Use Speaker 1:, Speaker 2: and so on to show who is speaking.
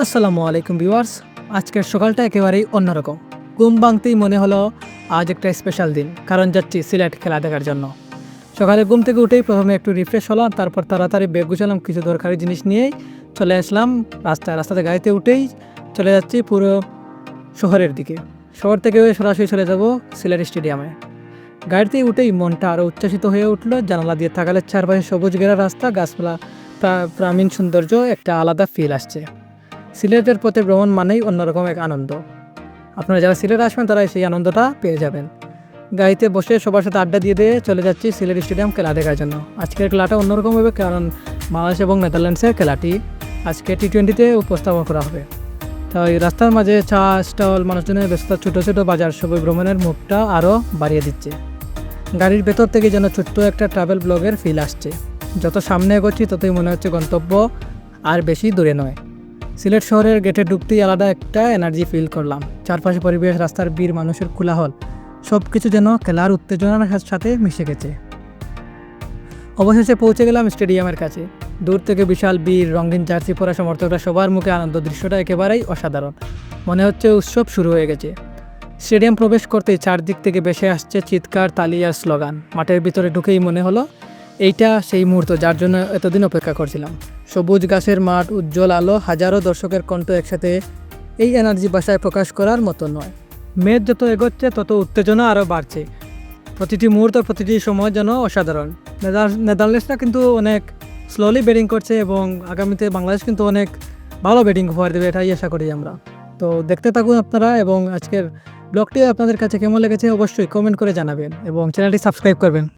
Speaker 1: আসসালামু আলাইকুম ভিউয়ার্স। আজকের সকালটা একেবারেই অন্যরকম। ঘুম ভাঙতেই মনে হলো আজ একটা স্পেশাল দিন, কারণ যাচ্ছি সিলেট খেলা দেখার জন্য। সকালে ঘুম থেকে উঠেই প্রথমে একটু রিফ্রেশ হলাম, তারপর তাড়াতাড়ি বেগ গুছালাম, কিছু দরকারি জিনিস নিয়েই চলে আসলাম। রাস্তায়, রাস্তাতে গাড়িতে উঠেই চলে যাচ্ছি পুরো শহরের দিকে। শহর থেকে সরাসরি চলে যাব সিলেট স্টেডিয়ামে। গাড়িতে উঠেই মনটা আরও উচ্ছ্বাসিত হয়ে উঠল। জানালা দিয়ে থাকালে চারপাশে সবুজ ঘেরা রাস্তা, গাছপালা, প্রা- প্রামীণ সৌন্দর্য, একটা আলাদা ফিল আসছে। সিলেটের পথে ভ্রমণ মানেই অন্যরকম এক আনন্দ। আপনারা যারা সিলেট আসবেন, তারা সেই আনন্দটা পেয়ে যাবেন। গাড়িতে বসে সবার সাথে আড্ডা দিয়ে দিয়ে চলে যাচ্ছি সিলেট স্টেডিয়াম খেলা দেখার জন্য। আজকের খেলাটা অন্যরকম হবে, কারণ বাংলাদেশ এবং নেদারল্যান্ডসের খেলাটি আজকে টি টোয়েন্টিতে উপস্থাপন করা হবে। তাই রাস্তার মাঝে চা স্টল, মানুষজনের ব্যস্ত ছোটো ছোটো বাজার, সবই ভ্রমণের মুখটা আরও বাড়িয়ে দিচ্ছে। গাড়ির ভেতর থেকে যেন ছোট্ট একটা ট্রাভেল ব্লগের ফিল আসছে। যত সামনে এগোচ্ছি, ততই মনে হচ্ছে গন্তব্য আর বেশি দূরে নয়। সিলেট শহরের গেটে ঢুকতেই আলাদা একটা এনার্জি ফিল করলাম। চারপাশে পরিবেশ, রাস্তার বীর মানুষের কোলাহল সব কিছু যেন খেলার উত্তেজনার সাথে মিশে গেছে। অবশেষে পৌঁছে গেলাম স্টেডিয়ামের কাছে। দূর থেকে বিশাল বীর রঙিন জার্সি পরা সমর্থকরা সবার মুখে আনন্দ, দৃশ্যটা একেবারেই অসাধারণ। মনে হচ্ছে উৎসব শুরু হয়ে গেছে। স্টেডিয়াম প্রবেশ করতেই চারদিক থেকে বেসে আসছে চিৎকার, তালি আর স্লোগান। মাঠের ভিতরে ঢুকেই মনে হলো এইটা সেই মুহূর্ত যার জন্য এতদিন অপেক্ষা করছিলাম। সবুজ গাছের মাঠ, উজ্জ্বল আলো, হাজারো দর্শকের কণ্ঠ একসাথে এই এনার্জি ভাষায় প্রকাশ করার মতো নয়। মেয়ের যত এগোচ্ছে, তত উত্তেজনা আরও বাড়ছে। প্রতিটি মুহূর্ত, প্রতিটি সময় যেন অসাধারণ। নেদার- নেদারল্যান্ডসরা কিন্তু অনেক স্লোলি ব্যাটিং করছে এবং আগামীতে বাংলাদেশ কিন্তু অনেক ভালো ব্যাটিং উপহার দেবে, এটাই আশা করি আমরা। তো দেখতে থাকুন আপনারা এবং আজকের ব্লগটি আপনাদের কাছে কেমন লেগেছে অবশ্যই কমেন্ট করে জানাবেন এবং চ্যানেলটি সাবস্ক্রাইব করবেন।